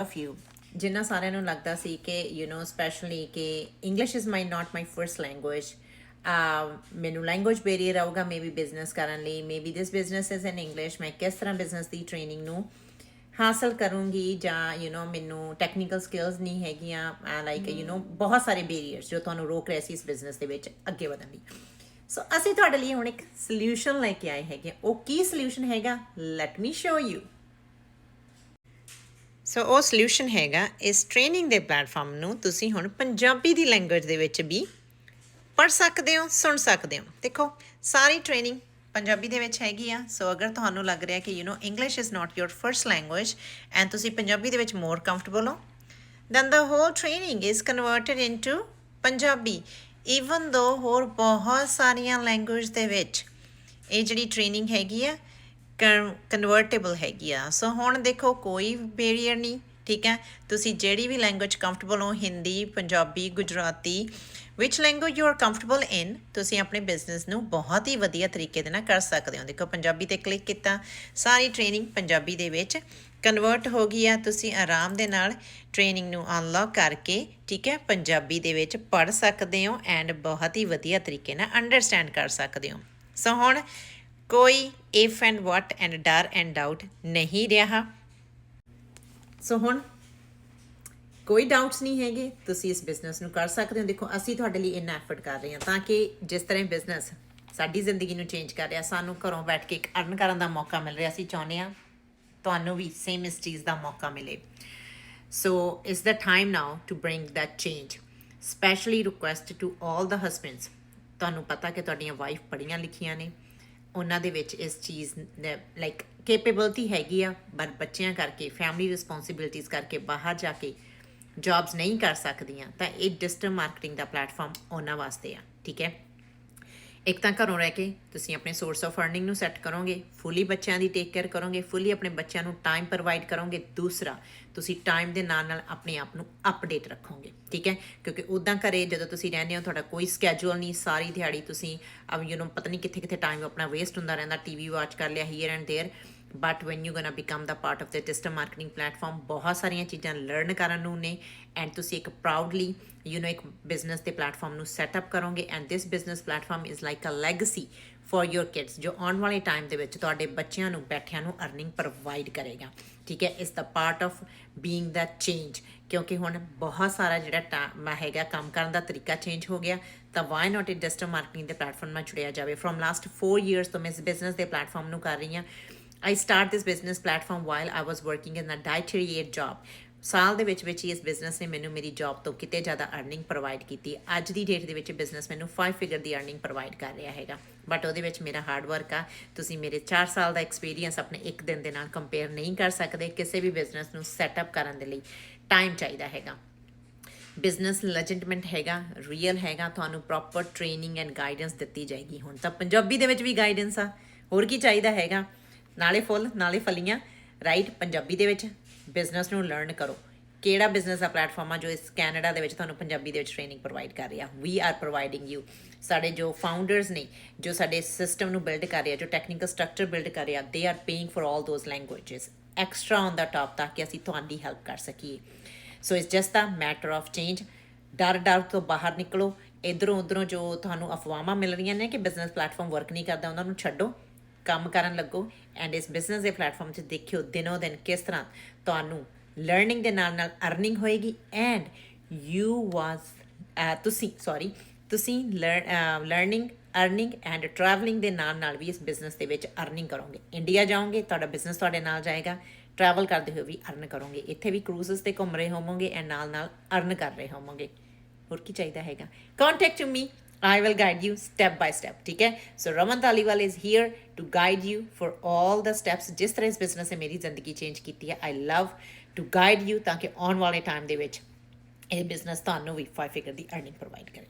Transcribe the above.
Of you ਜਿੰਨਾ ਸਾਰਿਆਂ ਨੂੰ ਲੱਗਦਾ ਸੀ ਕਿ ਯੂ نو ਸਪੈਸ਼ਲੀ ਕਿ English is my not my first language ਮੈਨੂੰ ਲੈਂਗੁਏਜ ਬੈਰੀਅਰ ਆਊਗਾ ਮੇਬੀ ਬਿਜ਼ਨਸ ਕਰਨ ਲਈ maybe this business is in English ਮੈਂ ਕਿਸ ਤਰ੍ਹਾਂ ਬਿਜ਼ਨਸ ਦੀ ਟ੍ਰੇਨਿੰਗ ਨੂੰ ਹਾਸਲ ਕਰੂੰਗੀ ਜਾਂ ਯੂ نو ਮੈਨੂੰ ਟੈਕਨੀਕਲ ਸਕਿੱਲਸ ਨਹੀਂ ਹੈਗੀਆਂ ਲਾਈਕ ਯੂ نو ਬਹੁਤ ਸਾਰੇ ਬੈਰੀਅਰਸ ਜੋ ਤੁਹਾਨੂੰ ਰੋਕ ਰਹੇ ਸੀ ਇਸ ਬਿਜ਼ਨਸ ਦੇ ਵਿੱਚ ਅੱਗੇ ਵਧਣ ਲਈ ਸੋ ਅਸੀਂ ਤੁਹਾਡੇ ਲਈ ਹੁਣ ਇੱਕ ਸੋਲੂਸ਼ਨ ਲੈ ਕੇ ਆਏ ਹੈਗੇ ਉਹ ਕੀ ਸੋਲੂਸ਼ਨ ਹੈਗਾ let me show you so ਉਹ ਸੋਲੂਸ਼ਨ ਹੈਗਾ ਇਸ ਟ੍ਰੇਨਿੰਗ ਦੇ ਪਲੇਟਫਾਰਮ ਨੂੰ ਤੁਸੀਂ ਹੁਣ ਪੰਜਾਬੀ ਦੀ ਲੈਂਗੁਏਜ ਦੇ ਵਿੱਚ ਵੀ ਪੜ ਸਕਦੇ ਹੋ, ਸੁਣ ਸਕਦੇ ਹੋ। ਦੇਖੋ, ਸਾਰੀ ਟ੍ਰੇਨਿੰਗ ਪੰਜਾਬੀ ਦੇ ਵਿੱਚ ਹੈਗੀ ਆ। ਸੋ ਅਗਰ ਤੁਹਾਨੂੰ ਲੱਗ ਰਿਹਾ ਕਿ you know English is not your first language and ਤੁਸੀਂ ਪੰਜਾਬੀ ਦੇ ਵਿੱਚ ਮੋਰ ਕੰਫਰਟੇਬਲ ਹੋ, then the whole training is converted into Punjabi. Even though ਹੋਰ ਬਹੁਤ ਸਾਰੀਆਂ ਲੈਂਗੁਏਜ ਦੇ ਵਿੱਚ ਇਹ ਜਿਹੜੀ ਟ੍ਰੇਨਿੰਗ ਹੈਗੀ ਆ ਕਨਵਰਟੇਬਲ ਹੈਗੀ ਆ। ਸੋ ਹੁਣ ਦੇਖੋ, ਕੋਈ ਬੈਰੀਅਰ ਨਹੀਂ, ਠੀਕ ਹੈ? ਤੁਸੀਂ ਜਿਹੜੀ ਵੀ ਲੈਂਗੁਏਜ ਕੰਫਰਟੇਬਲ ਹੋ, ਹਿੰਦੀ, ਪੰਜਾਬੀ, ਗੁਜਰਾਤੀ ਵਿਚ language you are comfortable in ਤੁਸੀਂ ਆਪਣੇ ਬਿਜ਼ਨਸ ਨੂੰ ਬਹੁਤ ਹੀ ਵਧੀਆ ਤਰੀਕੇ ਦੇ ਨਾਲ ਕਰ ਸਕਦੇ ਹੋ। ਦੇਖੋ, ਪੰਜਾਬੀ ਤੇ ਕਲਿੱਕ ਕੀਤਾ, ਸਾਰੀ ਟ੍ਰੇਨਿੰਗ ਪੰਜਾਬੀ ਦੇ ਵਿੱਚ ਕਨਵਰਟ ਹੋ ਗਈ ਆ। ਤੁਸੀਂ ਆਰਾਮ ਦੇ ਨਾਲ ਟ੍ਰੇਨਿੰਗ ਨੂੰ ਅਨਲੌਕ ਕਰਕੇ, ਠੀਕ ਹੈ? ਪੰਜਾਬੀ ਦੇ ਵਿੱਚ ਪੜ ਸਕਦੇ ਹੋ ਐਂਡ ਬਹੁਤ ਹੀ ਵਧੀਆ ਤਰੀਕੇ ਨਾਲ ਅੰਡਰਸਟੈਂਡ ਕਰ ਸਕਦੇ ਹੋ। ਸੋ ਹੁਣ ਕੋਈ ਇਫ ਐਂਡ ਵਾਟ ਐਂਡ ਡਰ ਐਂਡ ਡਾਊਟ ਨਹੀਂ ਰਿਹਾ। ਸੋ ਹੁਣ ਕੋਈ ਡਾਊਟਸ ਨਹੀਂ ਹੈਗੇ, ਤੁਸੀਂ ਇਸ ਬਿਜ਼ਨਸ ਨੂੰ ਕਰ ਸਕਦੇ ਹੋ। ਦੇਖੋ, ਅਸੀਂ ਤੁਹਾਡੇ ਲਈ ਇੰਨਾ ਐਫਰਟ ਕਰ ਰਹੇ ਹਾਂ ਤਾਂ ਕਿ ਜਿਸ ਤਰ੍ਹਾਂ ਬਿਜ਼ਨਸ ਸਾਡੀ ਜ਼ਿੰਦਗੀ ਨੂੰ ਚੇਂਜ ਕਰ ਰਿਹਾ, ਸਾਨੂੰ ਘਰੋਂ ਬੈਠ ਕੇ ਇੱਕ ਅਰਨ ਕਰਨ ਦਾ ਮੌਕਾ ਮਿਲ ਰਿਹਾ, ਅਸੀਂ ਚਾਹੁੰਦੇ ਹਾਂ ਤੁਹਾਨੂੰ ਵੀ ਸੇਮ ਇਸ ਚੀਜ਼ ਦਾ ਮੌਕਾ ਮਿਲੇ। So it's the time now to bring that change specially request to all the husbands ਤੁਹਾਨੂੰ ਪਤਾ ਕਿ ਤੁਹਾਡੀਆਂ ਵਾਈਫ ਪੜ੍ਹੀਆਂ ਲਿਖੀਆਂ ਨੇ। ਉਹਨਾਂ ਦੇ ਵਿੱਚ ਇਸ ਚੀਜ਼ ਲਾਈਕ ਕੈਪੇਬਿਲਿਟੀ ਹੈਗੀ ਆ ਪਰ ਬੱਚਿਆਂ ਕਰਕੇ ਫੈਮਿਲੀ ਰਿਸਪੌਂਸਿਬਿਲਿਟੀਜ਼ ਕਰਕੇ ਬਾਹਰ ਜਾ ਕੇ ਜੌਬਸ ਨਹੀਂ ਕਰ ਸਕਦੀਆਂ, ਤਾਂ ਇਹ ਡਿਜੀਟਲ ਮਾਰਕੀਟਿੰਗ ਦਾ ਪਲੇਟਫਾਰਮ ਉਹਨਾਂ ਵਾਸਤੇ ਆ, ਠੀਕ ਹੈ? ਇੱਕ ਤਾਂ ਘਰੋਂ ਰਹਿ ਕੇ ਤੁਸੀਂ ਆਪਣੇ ਸੋਰਸ ਆਫ ਅਰਨਿੰਗ ਨੂੰ ਸੈੱਟ ਕਰੋਗੇ ਫੁੱਲੀ ਬੱਚਿਆਂ ਦੀ ਟੇਕ ਕੇਅਰ ਕਰੋਗੇ ਫੁੱਲੀ ਆਪਣੇ ਬੱਚਿਆਂ ਨੂੰ ਟਾਈਮ ਪ੍ਰੋਵਾਈਡ ਕਰੋਗੇ ਦੂਸਰਾ ਤੁਸੀਂ ਟਾਈਮ ਦੇ ਨਾਲ ਨਾਲ ਆਪਣੇ ਆਪ ਨੂੰ ਅਪਡੇਟ ਰੱਖੋਗੇ ਠੀਕ ਹੈ ਕਿਉਂਕਿ ਉਦਾਂ ਘਰੇ ਜਦੋਂ ਤੁਸੀਂ ਰਹਿੰਦੇ ਹੋ ਤੁਹਾਡਾ ਕੋਈ ਸਕੇਜੂਲ ਨਹੀਂ ਸਾਰੀ ਦਿਹਾੜੀ ਤੁਸੀਂ ਅਬ ਯੂ نو ਪਤਾ ਨਹੀਂ ਕਿੱਥੇ ਕਿੱਥੇ ਟਾਈਮ ਆਪਣਾ ਵੇਸਟ ਹੁੰਦਾ ਰਹਿੰਦਾ ਟੀਵੀ ਵਾਚ ਕਰ ਲਿਆ here and there but when you gonna become the part of the system marketing platform ਬਹੁਤ ਸਾਰੀਆਂ ਚੀਜ਼ਾਂ ਲਰਨ ਕਰਨ ਨੂੰ ਨੇ ਐਂਡ ਤੁਸੀਂ ਇੱਕ ਪ੍ਰਾਊਡਲੀ ਯੂ نو ਇੱਕ ਬਿਜ਼ਨਸ ਦੇ ਪਲੇਟਫਾਰਮ ਨੂੰ ਸੈਟਅਪ ਕਰੋਗੇ and this business platform is like a legacy for your kids ਜੋ ਆਉਣ ਵਾਲੇ ਟਾਈਮ ਦੇ ਵਿੱਚ ਤੁਹਾਡੇ ਬੱਚਿਆਂ ਨੂੰ ਬੈਠਿਆਂ ਨੂੰ ਅਰਨਿੰਗ ਪ੍ਰੋਵਾਈਡ ਕਰੇਗਾ ਠੀਕ ਹੈ ਇਸ ਦਾ part of being the change ਕਿਉਂਕਿ ਹੁਣ ਬਹੁਤ ਸਾਰਾ ਜਿਹੜਾ ਟਾਈਮ ਹੈਗਾ ਕੰਮ ਕਰਨ ਦਾ ਤਰੀਕਾ ਚੇਂਜ ਹੋ ਗਿਆ ਤਾਂ ਵਾਈ ਨਾਟ ਇਟ ਡਿਸਟਰ ਮਾਰਕੀਟਿੰਗ ਦੇ ਪਲੇਟਫਾਰਮ ਨਾਲ ਜੁੜਿਆ ਜਾਵੇ ਫਰਮ ਲਾਸਟ 4 ਇਅਰਸ ਤੋਂ ਮੈਂ ਇਸ ਬਿਜ਼ਨਸ ਦੇ ਪਲੇਟਫਾਰਮ ਨੂੰ ਕਰ ਰਹੀ ਹਾਂ I start this business platform while I was working in a dietary aid job. ਸਾਲ ਦੇ ਵਿੱਚ ਵਿੱਚ ਹੀ ਇਸ ਬਿਜ਼ਨਸ ਨੇ ਮੈਨੂੰ ਮੇਰੀ ਜੌਬ ਤੋਂ ਕਿਤੇ ਜ਼ਿਆਦਾ ਅਰਨਿੰਗ ਪ੍ਰੋਵਾਈਡ ਕੀਤੀ। ਅੱਜ ਦੀ ਡੇਟ ਦੇ ਵਿੱਚ ਬਿਜ਼ਨਸ ਮੈਨੂੰ 5 ਫਿਗਰ ਦੀ ਅਰਨਿੰਗ ਪ੍ਰੋਵਾਈਡ ਕਰ ਰਿਹਾ ਹੈਗਾ। ਬਟ ਉਹਦੇ ਵਿੱਚ ਮੇਰਾ ਹਾਰਡ ਵਰਕ ਆ। ਤੁਸੀਂ ਮੇਰੇ 4 ਸਾਲ ਦਾ ਐਕਸਪੀਰੀਅੰਸ ਆਪਣੇ ਇੱਕ ਦਿਨ ਦੇ ਨਾਲ ਕੰਪੇਅਰ ਨਹੀਂ ਕਰ ਸਕਦੇ ਕਿਸੇ ਵੀ ਬਿਜ਼ਨਸ ਨੂੰ ਸੈਟਅਪ ਕਰਨ ਦੇ ਲਈ। ਟਾਈਮ ਚਾਹੀਦਾ ਹੈਗਾ। ਬਿਜ਼ਨਸ ਲੈਜੈਂਡਮੈਂਟ ਹੈਗਾ ਰੀਅਲ ਹੈਗਾ। ਤੁਹਾਨੂੰ ਪ੍ਰੋਪਰ ਟ੍ਰੇਨਿੰਗ ਐਂਡ ਗਾਈਡੈਂਸ ਦਿੱਤੀ ਜਾਏਗੀ। ਹੁਣ ਤਾਂ ਪੰਜਾਬੀ ਦੇ ਵਿੱਚ ਵੀ ਗਾਈਡੈਂਸ ਆ। ਹੋਰ ਕੀ ਚਾਹੀਦਾ ਹੈਗਾ? ਨਾਲੇ ਫੁੱਲ, ਨਾਲੇ ਫਲੀਆਂ ਰਾਈਟ ਪੰਜਾਬੀ ਦੇ ਵਿੱਚ ਬਿਜ਼ਨਸ ਨੂੰ ਲਰਨ ਕਰੋ। ਕਿਹੜਾ ਬਿਜ਼ਨਸ ਦਾ ਪਲੇਟਫਾਰਮ ਆ ਜੋ ਇਸ ਕੈਨੇਡਾ ਦੇ ਵਿੱਚ ਤੁਹਾਨੂੰ ਪੰਜਾਬੀ ਦੇ ਵਿੱਚ ਟ੍ਰੇਨਿੰਗ ਪ੍ਰੋਵਾਈਡ ਕਰ ਰਿਹਾ? ਵੀ ਆਰ ਪ੍ਰੋਵਾਈਡਿੰਗ ਯੂ ਸਾਡੇ ਜੋ ਫਾਊਂਡਰਸ ਨੇ, ਜੋ ਸਾਡੇ ਸਿਸਟਮ ਨੂੰ ਬਿਲਡ ਕਰ ਰਿਹਾ, ਜੋ ਟੈਕਨੀਕਲ ਸਟਰਕਚਰ ਬਿਲਡ ਕਰ ਰਿਹਾ they are paying for all those languages extra on the top ਤਾਂ ਕਿ ਅਸੀਂ ਤੁਹਾਡੀ ਹੈਲਪ ਕਰ ਸਕੀਏ। So it's just a matter of change ਡਰ ਡਰ ਤੋਂ ਬਾਹਰ ਨਿਕਲੋ। ਇਧਰੋਂ ਉਧਰੋਂ ਜੋ ਤੁਹਾਨੂੰ ਅਫਵਾਹਾਂ ਮਿਲ ਰਹੀਆਂ ਨੇ ਕਿ ਬਿਜ਼ਨਸ ਪਲੇਟਫਾਰਮ ਵਰਕ ਨਹੀਂ ਕਰਦਾ, ਉਹਨਾਂ ਨੂੰ ਛੱਡੋ। ਕੰਮ ਕਰਨ ਲੱਗੋ ਐਂਡ ਇਸ ਬਿਜ਼ਨਸ ਦੇ ਪਲੇਟਫਾਰਮ 'ਤੇ ਦੇਖਿਓ ਦਿਨੋ ਦਿਨ ਕਿਸ ਤਰ੍ਹਾਂ ਤੁਹਾਨੂੰ ਲਰਨਿੰਗ ਦੇ ਨਾਲ ਨਾਲ ਅਰਨਿੰਗ ਹੋਏਗੀ ਐਂਡ ਯੂ ਵਾਸ ਤੁਸੀਂ ਸੌਰੀ ਤੁਸੀਂ ਲਰਨਿੰਗ ਅਰਨਿੰਗ ਐਂਡ ਟਰੈਵਲਿੰਗ ਦੇ ਨਾਲ ਨਾਲ ਵੀ ਇਸ ਬਿਜ਼ਨਸ ਦੇ ਵਿੱਚ ਅਰਨਿੰਗ ਕਰੋਗੇ। ਇੰਡੀਆ ਜਾਓਗੇ, ਤੁਹਾਡਾ ਬਿਜ਼ਨਸ ਤੁਹਾਡੇ ਨਾਲ ਜਾਏਗਾ। ਟਰੈਵਲ ਕਰਦੇ ਹੋਏ ਵੀ ਅਰਨ ਕਰੋਗੇ। ਇੱਥੇ ਵੀ ਕਰੂਜ਼ਸ ਤੇ ਘੁੰਮ ਰਹੇ ਹੋਵੋਗੇ ਐਂਡ ਨਾਲ ਨਾਲ ਅਰਨ ਕਰ ਰਹੇ ਹੋਵੋਗੇ। ਹੋਰ ਕੀ ਚਾਹੀਦਾ ਹੈਗਾ? Contact to me I will guide you step by step ਠੀਕ ਹੈ ਸੋ Raman Dhaliwal is here to guide you for all the steps. ਜਿਸ ਤਰ੍ਹਾਂ ਇਸ ਬਿਜ਼ਨਸ ਨੇ ਮੇਰੀ ਜ਼ਿੰਦਗੀ ਚੇਂਜ ਕੀਤੀ ਹੈ I love to guide you ਤਾਂ ਕਿ ਆਉਣ ਵਾਲੇ ਟਾਈਮ ਦੇ ਵਿੱਚ ਇਹ ਬਿਜ਼ਨਸ ਤੁਹਾਨੂੰ ਵੀ ਫਾਈਵ ਫਿਗਰ ਦੀ ਅਰਨਿੰਗ ਪ੍ਰੋਵਾਈਡ ਕਰੇ